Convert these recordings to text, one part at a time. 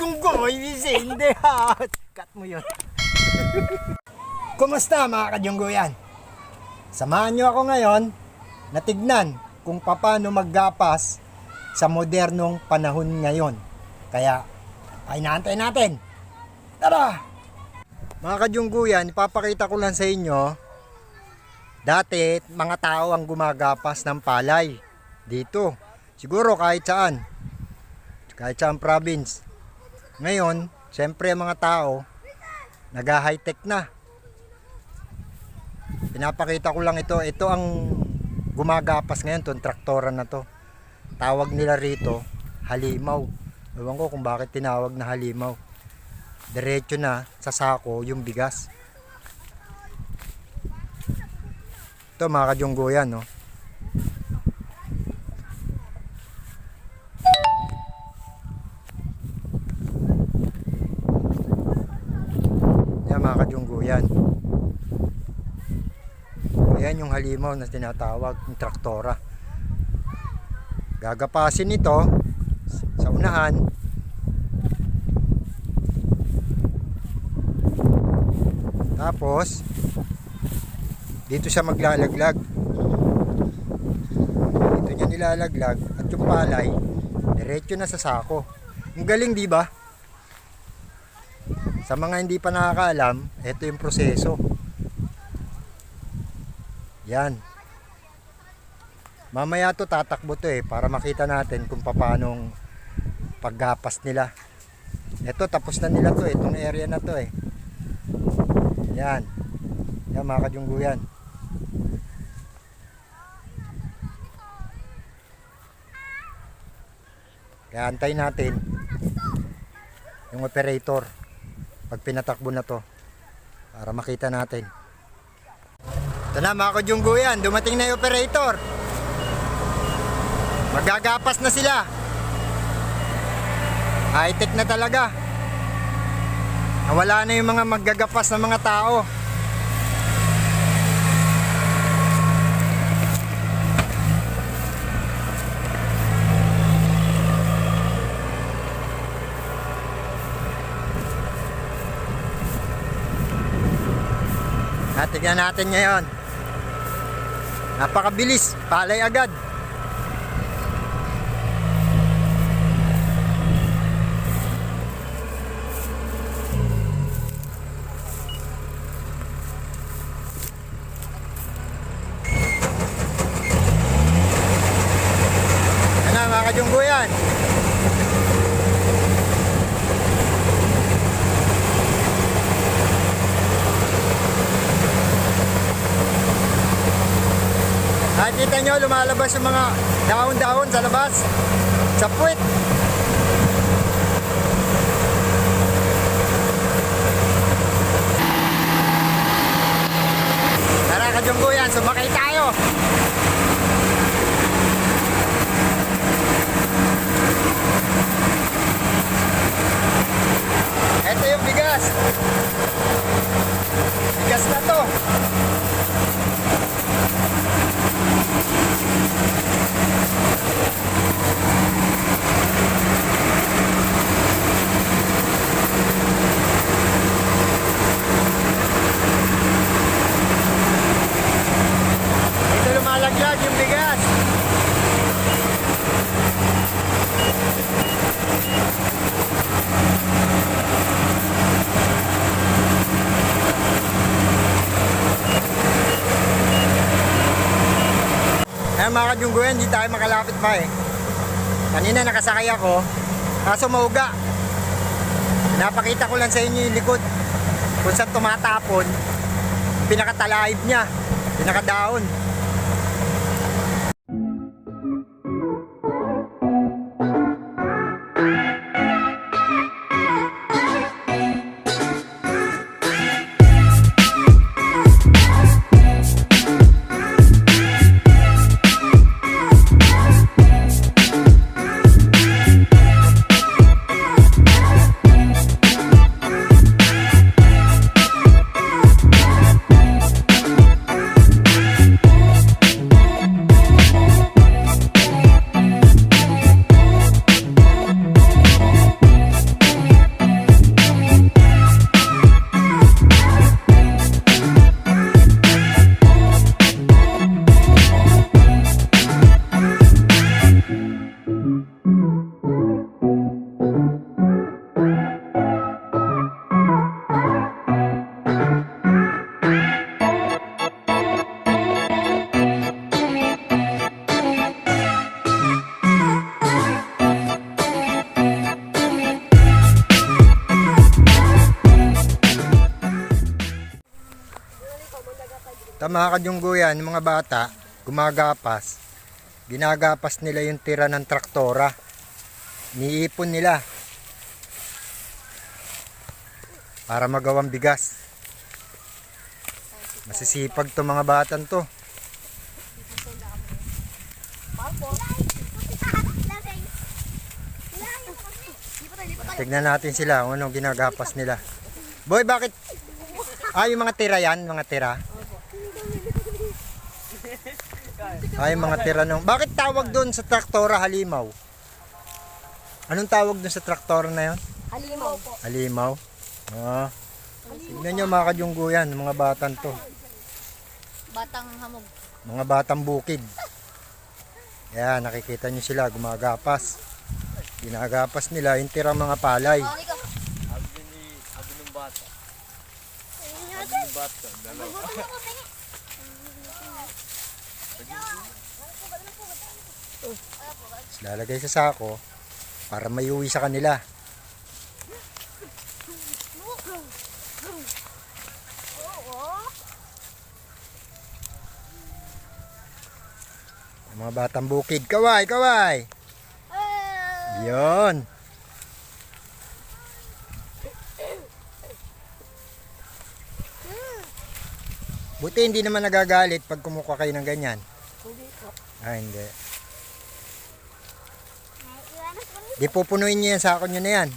kung gumising, hindi ha. Cut mo yun. Kumusta mga kadyungguyan? Samahan nyo ako ngayon na tignan kung paano maggapas sa modernong panahon ngayon. Kaya, ay naantay natin. Tara! Mga kadyungguyan, ipapakita ko lang sa inyo Dati, mga tao ang gumagapas ng palay dito. Siguro kahit saan. Kahit saan province. Ngayon, siyempre mga tao, nag-high-tech na. Pinapakita ko lang ito. Ito ang gumagapas ngayon, itong traktora na to. Tawag nila rito, halimaw. Ewan ko kung bakit tinawag na halimaw. Diretso na sa sako yung bigas. Ito mga kadyunggo yan, no? Mga kadyunggo yan. Ayan yung halimaw na tinatawag, yung traktora. Gagapasin ito sa unahan. Tapos, dito siya maglalaglag dito niya nilalaglag at yung palay diretso na sa sako ang galing di ba sa mga hindi pa nakakaalam ito yung proseso. Yan. Mamaya to tatakbo to eh para makita natin kung paano paggapas nila. Ito tapos na nila to eh itong area na to eh. Yan. Yan mga kadyungguyan Kaya antayin natin yung operator pag pinatakbo na to para makita natin. Ito na mga kadyungguyan, dumating na yung operator. Magagapas na sila. High-tech na talaga. Nawala na yung mga maggagapas ng mga tao. Natignan natin ngayon. Napakabilis, palay agad. Yan na mga kadyungguyan. Nakikita nyo lumalabas yung mga dahon-dahon sa labas. Sa puwit. Tara kadyungguyan, sumakay tayo. Ito yung. Bigas na to. Ito lumalaglag yung bigas. Ayan mga kadyungguyan, hindi tayo makalapit pa eh. Kanina nakasakay ako, kaso mauga. Napakita ko lang sa inyo yung likod. Kung saan tumatapon, pinakatalaib niya, pinakadaon. Tama ka yan, yung mga bata, gumagapas. Ginagapas nila yung tira ng traktora. Niipon nila. Para magawang bigas. Masisipag to mga batan to. Tignan natin sila kung anong ginagapas nila. Boy, bakit? Ah, yung mga tira yan, mga tira. Ay, mga tira nung. Bakit tawag doon sa traktora halimaw? Anong tawag doon sa traktora na yon? Halimaw po. Halimaw? Ah. Tignan nyo mga kadyungguyan, mga batan to. Batang hamog. Mga batang bukid. Yan, nakikita nyo sila, gumagapas. Ginagapas nila, yung tirang mga palay. Sabi ni, sabi ng bata. Sabi ng bata, dalawa. Lalagay sa sako para may uwi sa kanila. Yung Mga batang bukid. Kaway, kaway! Yon. Buti hindi naman nagagalit pag kumukuha kayo ng ganyan. Ah, hindi. Di pupunuin niyo yan sa ako nyo na yan.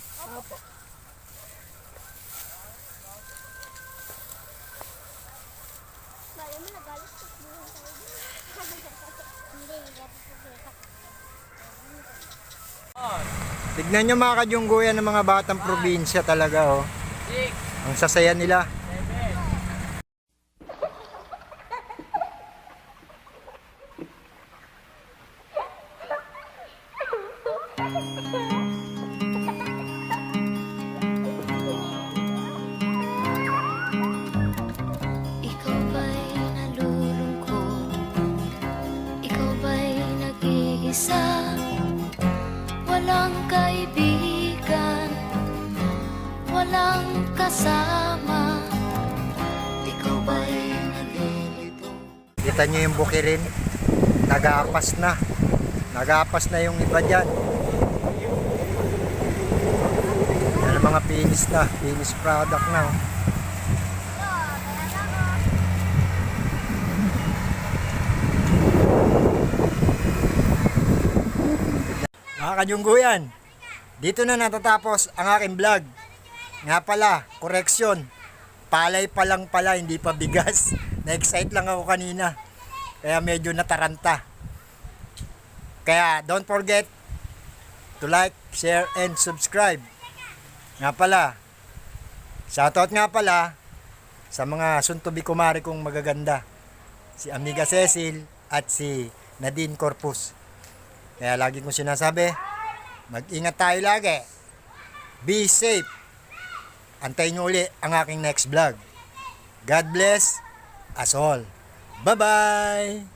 Tignan nyo mga kadyungguyan ng mga batang probinsya talaga oh. Ang sasaya nila. Kasama Ikaw ba'y nalilito? Kita nyo yung bukirin. Nagapas na. Nagapas na yung iba dyan. Yan mga finish na. Finish product na. oh. Mga kadyungguyan, dito na natatapos ang aking vlog. Nga pala, correction. Palay pa lang pala, hindi pa bigas. Na-excite lang ako kanina. Kaya medyo nataranta. Kaya don't forget to like, share, and subscribe. Nga pala, shoutout nga pala sa mga suntubi kumari kong magaganda. Si Amiga Cecil at si Nadine Corpus. Kaya lagi kong sinasabi, mag-ingat tayo lagi. Be safe. Antayin nyo uli ang aking next vlog. God bless us all. Bye-bye!